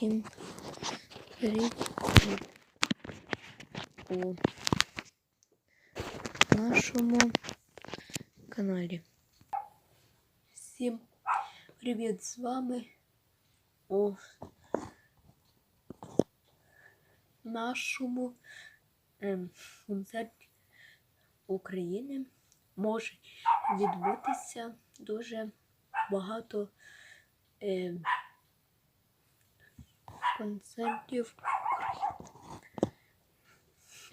Всім привіт у нашому каналі. Всім привіт з вами у нашому ем, концерті України може відбутися дуже багато ем, концертів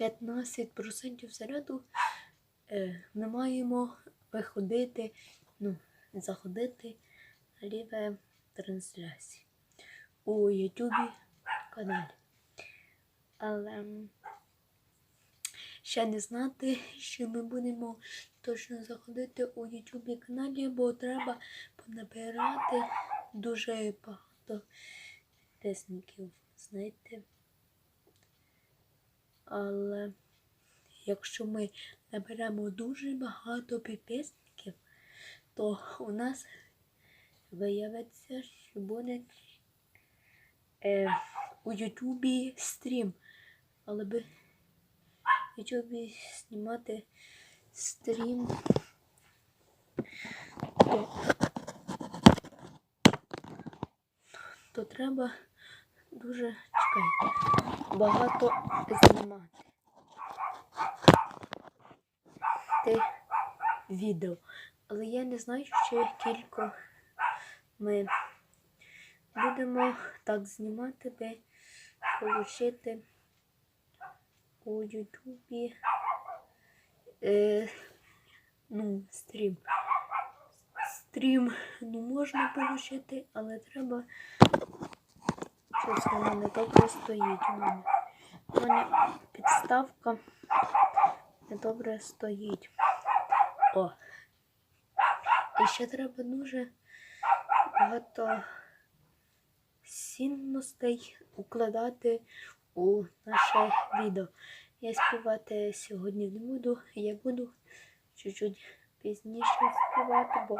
15% заряду е, ми маємо виходити, ну, заходити на ліве трансляції у Ютубі каналі. Але ще не знати, що ми будемо точно заходити у Ютубі каналі, бо треба понабирати дуже багато підписників, знаєте. Але якщо ми наберемо дуже багато підписників, то у нас виявиться, що буде е, у Ютубі стрім. Але би в Ютубі знімати стрім, то, то треба дуже чекай, багато знімати те відео. Але я не знаю, ще кілько ми будемо так знімати, би отримати у Ютубі е, ну, стрім. Стрім ну, можна отримати, але треба Щось у мене добре стоїть. У мене, у мене підставка недобре стоїть. О. І ще треба дуже багато цінностей укладати у наше відео. Я співати сьогодні не буду. Я буду чуть-чуть пізніше співати, бо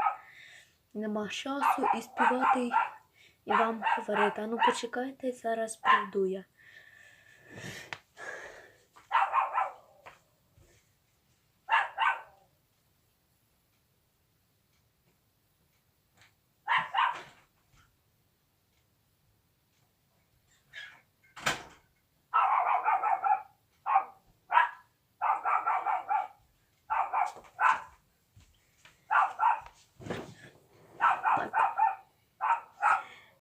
нема часу і співати і вам говорити. А ну почекайте, зараз прийду я.